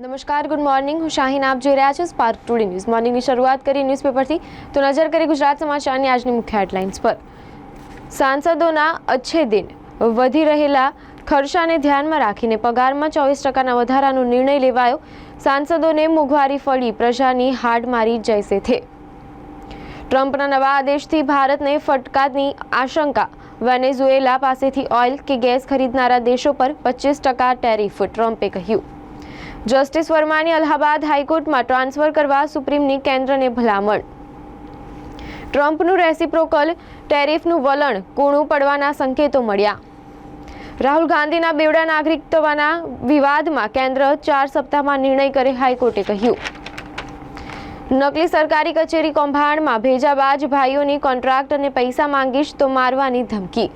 નમસ્કાર good morning હું શાહીન આપ જોઈ રહ્યા છો સ્પાર્ક ટુડે ન્યૂઝ મોર્નિંગની શરૂઆત કરી ન્યૂઝપેપરથી તો નજર કરી ગુજરાત સમાચારની આજની મુખ્ય હેડલાઇન્સ પર. સાંસદોના અચ્છે દિન વધી રહેલા ખર્ચાને ધ્યાનમાં રાખીને પગારમાં ચોવીસ ટકાના વધારાનો નિર્ણય લેવાયો. સાંસદોને મોંઘવારી ફળી, પ્રજાની હાડ મારી જૈસે થે. ટ્રમ્પના નવા આદેશથી ભારતને ફટકાની આશંકા. વેનેઝુએલા પાસેથી ઓઇલ કે ગેસ ખરીદનારા દેશો પર પચીસ ટકા ટેરિફ, ટ્રમ્પે કહ્યું. જસ્ટિસ વર્માની અલ્હાબાદ હાઈકોર્ટમાં ટ્રાન્સફર કરવા સુપ્રીમની કેન્દ્રને ભલામણ. ટ્રમ્પનું રેસિપ્રોકલ, ટેરિફનું વલણ, કૂણું પડવાના સંકેતો મળ્યા. રાહુલ ગાંધીના બેવડા નાગરિકત્વના વિવાદમાં કેન્દ્ર ચાર સપ્તાહમાં નિર્ણય કરે હાઈકોર્ટે કહ્યું. નકલી સરકારી કચેરી કૌભાંડમાં ભેજાબાજ ભાઈઓની કોન્ટ્રાક્ટ અને પૈસા માંગીશ તો મારવાની ધમકી.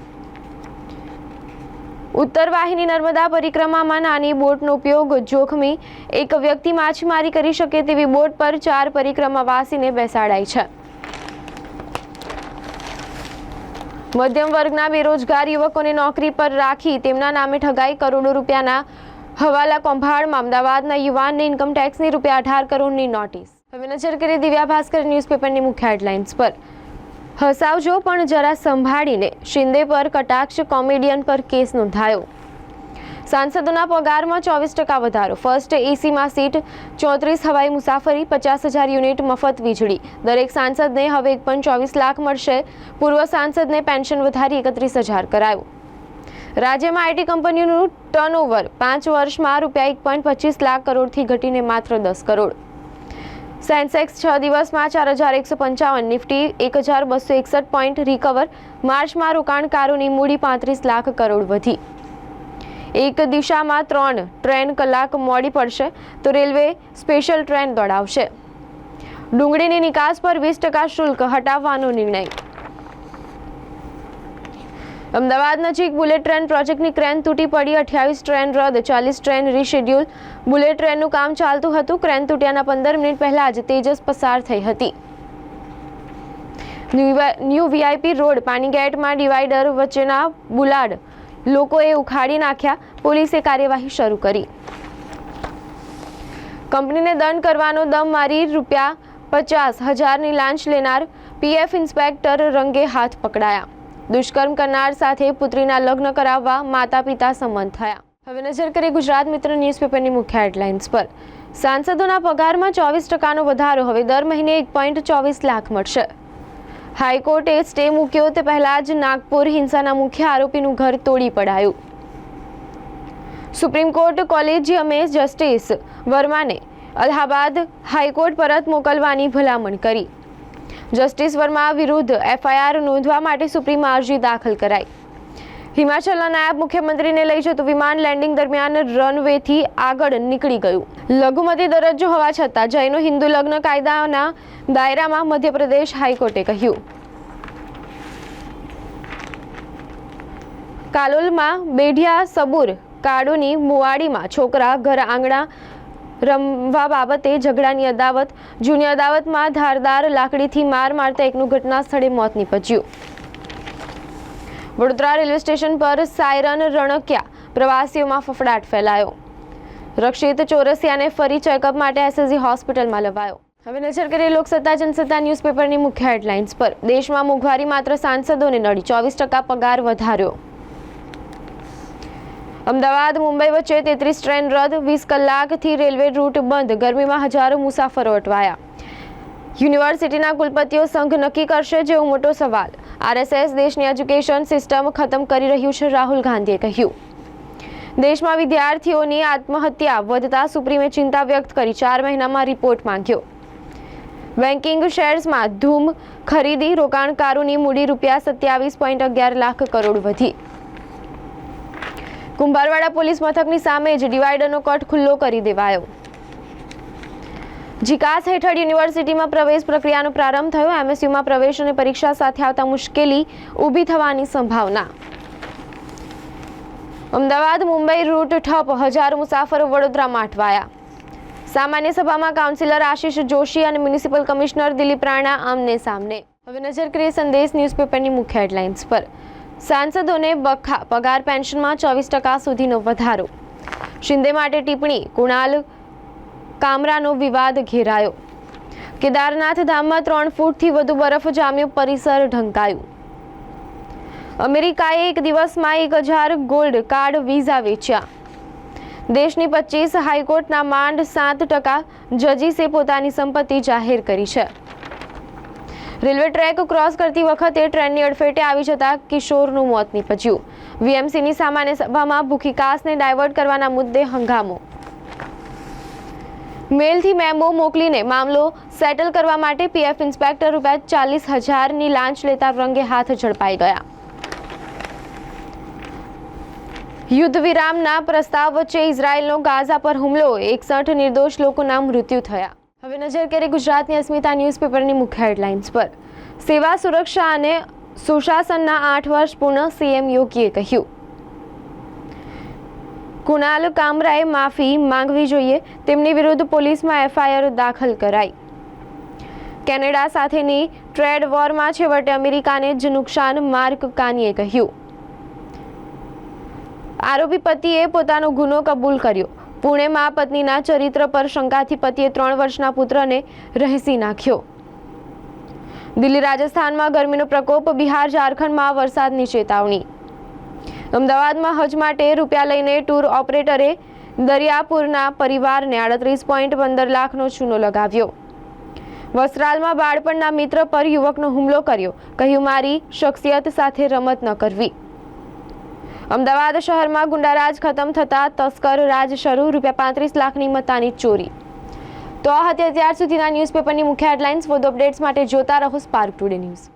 ઉત્તર વાહિની નર્મદા પરિક્રમામાં નાની બોટનો ઉપયોગ જોખમી એક વ્યક્તિ માછીમારી કરી શકે તેવી બોટ પર ચાર પરિક્રમાવાસીને બેસાડાઈ છે. મધ્યમ વર્ગના બેરોજગાર યુવકોને નોકરી પર રાખી તેમના નામે ઠગાઈ કરોડો રૂપિયાના હવાલા કૌભાંડમાં અમદાવાદના યુવાનને ઇન્કમ ટેક્સની રૂપિયા અઢાર કરોડની નોટિસ. હવે નજર કરીએ દિવ્યા ભાસ્કર ન્યૂઝપેપરની મુખ્ય હેડલાઇન્સ પર. હસાવજો, પણ જરા સંભાળીને શિંદે પર કટાક્ષ કોમેડિયન પર કેસ નોંધાયો. સાંસદોના પગારમાં ચોવીસ ટકા વધારો. ફર્સ્ટ એસીમાં સીટ, ચોત્રીસ હવાઈ મુસાફરી, પચાસ હજાર યુનિટ મફત વીજળી. દરેક સાંસદને હવે એક પોઈન્ટ ચોવીસ લાખ મળશે. પૂર્વ સાંસદને પેન્શન વધારી એકત્રીસ હજાર કરાયું. રાજ્યમાં આઈટી કંપનીઓનું ટર્નઓવર પાંચ વર્ષમાં રૂપિયા એક પોઈન્ટ પચીસ લાખ કરોડથી ઘટીને માત્ર દસ કરોડ. સેન્સેક્સ છ દિવસમાં ચાર હજાર એકસો પંચાવન નિફ્ટી, એક હજાર બસો એકસઠ પોઈન્ટ રિકવર માર્ચમાં રોકાણકારોની મૂડી પાંત્રીસ લાખ કરોડ વધી. એક દિશામાં ત્રણ ટ્રેન કલાક મોડી પડશે તો રેલવે સ્પેશિયલ ટ્રેન દોડાવશે. ડુંગળીની નિકાસ પર વીસ ટકા શુલ્ક હટાવવાનો નિર્ણય. અમદાવાદ નજીક બુલેટ ટ્રેન પ્રોજેક્ટની ક્રેન તૂટી પડી. અઠ્યાવીસ ટ્રેન રદ, ચાલીસ ટ્રેન રીશેડ્યુલ. બુલેટ ટ્રેનનું કામ ચાલતું હતું. ક્રેન તૂટ્યાના પંદર મિનિટ પહેલા જ તેજસ પસાર થઈ હતી. ન્યૂ વીઆઈપી રોડ પાણીગેટમાં ડિવાઈડર વચ્ચેના બુલાડ લોકોએ ઉખાડી નાખ્યા. પોલીસે કાર્યવાહી શરૂ કરી. કંપનીને દંડ કરવાનો દમ મારી રૂપિયા પચાસ હજારની લાંચ લેનાર પીએફ ઇન્સ્પેક્ટર રંગે હાથ પકડાયા. દુષ્કર્મ કરનાર સાથે પુત્રીના લગ્ન કરાવવા માતા પિતા સંમત થયા. હવે નજર કરીએ ગુજરાત મિત્ર ન્યૂઝપેપરની મુખ્ય હેડલાઇન્સ પર. સાંસદોના પગારમાં ચોવીસ ટકાનો વધારો હવે દર મહિને એક પોઈન્ટ ચોવીસ લાખ મળશે. હાઈકોર્ટે સ્ટે મૂક્યો તે પહેલા જ નાગપુર હિંસાના મુખ્ય આરોપીનું ઘર તોડી પડાયું. સુપ્રીમ કોર્ટ કોલેજિયમે જસ્ટિસ વર્માને અલ્હાબાદ હાઈકોર્ટ પરત મોકલવાની ભલામણ કરી. જસ્ટિસ વર્મા વિરુદ્ધ એફઆઈઆર નોંધવા માટે સુપ્રીમ અરજી દાખલ કરાઈ. હિમાચલના નાયબ મુખ્યમંત્રીને લઈ જતું વિમાન લેન્ડિંગ દરમિયાન રનવેથી આગળ નીકળી ગયું. લઘુમતી દરજ્જો હોવા છતાં જૈનો હિન્દુ લગ્ન કાયદાના દાયરામાં મધ્યપ્રદેશ હાઈકોર્ટે કહ્યું. કાલોલમાં બેઢિયા સબુર કાડોની મુવાડીમાં છોકરા ઘર આંગણા રમવા બાબતે ઝઘડાની અદાવત, જૂની અદાવતમાં ધારદાર લાકડીથી માર મારતા એકનું ઘટના સ્થળે મોત નીપજ્યું. વડોદરા રેલવે સ્ટેશન પર સાયરન રણક્યા. પ્રવાસીઓમાં ફફડાટ ફેલાયો. રક્ષિત ચોરસિયાને ફરી ચેકઅપ માટે એસએસજી હોસ્પિટલમાં લવાયો. હવે નજર કરીએ લોકસત્તા, જનસત્તા ન્યૂઝપેપરની મુખ્ય હેડલાઇન્સ પર. દેશમાં મોંઘવારી માત્ર સાંસદોને નડી. ચોવીસ ટકા પગાર વધાર્યો. અમદાવાદ, મુંબઈ વચ્ચે તેત્રીસ ટ્રેન રદ, વીસ કલાકથી રેલવે રૂટ બંધ. ગરમીમાં હજારો મુસાફરો અટવાયા. યુનિવર્સિટીના કુલપતિઓ સંઘ નક્કી કરશે જેવો મોટો સવાલ. આરએસએસ દેશની એજ્યુકેશન સિસ્ટમ ખતમ કરી રહ્યું છે, રાહુલ ગાંધીએ કહ્યું. દેશમાં વિદ્યાર્થીઓની આત્મહત્યા વધતા સુપ્રીમે ચિંતા વ્યક્ત કરી. ચાર મહિનામાં રિપોર્ટ માંગ્યો. બેન્કિંગ શેર્સમાં ધૂમ, ખરીદી રોકાણકારોની મૂડી રૂપિયા સત્યાવીસ પોઈન્ટ અગિયાર લાખ કરોડ વધી. કુંભારવાડા પોલીસ મથકની સામે જ ડિવાઈડરનો કટ ખુલ્લો કરી દેવાયો. જીકાસ હેઠળ યુનિવર્સિટીમાં પ્રવેશ પ્રક્રિયાનો પ્રારંભ થયો. એમએસયુમાં પ્રવેશ અને પરીક્ષા સાથે આવતા મુશ્કેલી ઊભી થવાની સંભાવના. અમદાવાદ, મુંબઈ રૂટ ઠપ હજારો મુસાફરો વડોદરામાં અટવાયા. સામાન્ય સભામાં કાઉન્સિલર આશિષ જોશી અને મ્યુનિસિપલ કમિશનર દિલીપ રાણા આમને સામને. હવે નજર કરીએ સંદેશ ન્યૂઝપેપરની મુખ્ય હેડલાઇન્સ પર. સાંસદોને બખા પગાર પેન્શનમાં ચોવીસ ટકા સુધીનો વધારો. શિંદે માટે ટિપ્પણી, કુણાલ કામરાનો વિવાદ ઘેરાયો. કેદારનાથ ધામમાં ત્રણ ફૂટથી વધુ બરફ જામ્યો, પરિસર ઢંકાયું. અમેરિકાએ એક દિવસમાં એક હજાર ગોલ્ડ કાર્ડ વિઝા વેચ્યા. દેશની પચીસ હાઈકોર્ટના માંડ સાત ટકા જજીસે પોતાની સંપત્તિ જાહેર કરી છે. રેલવે ટ્રેક ક્રોસ કરતી વખતે ટ્રેનની અડફેટે આવી જતા કિશોરનું મોત નીપજ્યું. વીએમસીની સામાન્ય સભામાં ભૂખી કાસને ડાયવર્ટ કરવાના મુદ્દે હંગામો. મેલથી મેમો મોકલીને મામલો સેટલ કરવા માટે પીએફ ઇન્સ્પેક્ટર રૂપિયા ચાલીસ હજારની લાંચ લેતા રંગે હાથ ઝડપાઈ ગયા. યુદ્ધ વિરામના પ્રસ્તાવ વચ્ચે ઇઝરાયેલનો ગાઝા પર હુમલો, એકસઠ નિર્દોષ લોકોના મૃત્યુ થયા. હવે નજર કરીએ ગુજરાતની અસ્મિતા ન્યૂઝપેપરની મુખ્ય હેડલાઇન્સ પર. સેવા, સુરક્ષા અને સુશાસનના આઠ વર્ષ પૂર્ણ સીએમ યોગીએ કહ્યું. કુણાલ કામરાએ માફી માંગવી જોઈએ, તેમની વિરુદ્ધ પોલીસમાં એફઆઈઆર દાખલ કરાઈ. કેનેડા સાથેની ટ્રેડ વોરમાં છેવટે અમેરિકાને જ નુકસાન માર્ક કાનીએ કહ્યું. આરોપી પતિએ પોતાનો ગુનો કબૂલ કર્યો. પુણેમાં પત્નીના ચરિત્ર પર શંકાથી પતિએ ત્રણ વર્ષના પુત્રને રહેસી નાખ્યો. દિલ્હી રાજસ્થાનમાં ગરમીનો પ્રકોપ, બિહાર, ઝારખંડમાં વરસાદની ચેતવણી. અમદાવાદમાં હજ માટે રૂપિયા લઈને ટૂર ઓપરેટરે દરિયાપુરના પરિવારને આડત્રીસ પોઈન્ટ પંદર લાખનો ચૂનો લગાવ્યો. વસ્ત્રાલમાં બાળપણના મિત્ર પર યુવકનો હુમલો કર્યો. કહ્યું, મારી શખ્સિયત સાથે રમત ન કરવી. અમદાવાદ શહેરમાં ગુંડારાજ ખતમ થતા તસ્કર રાજ શરૂ, રૂપિયા પાંત્રીસ લાખની મતાની ચોરી. તો આ હતી અત્યાર સુધીના ન્યૂઝપેપરની મુખ્ય હેડલાઇન્સ. વધુ અપડેટ્સ માટે જોતા રહો સ્પાર્ક ટુડે ન્યૂઝ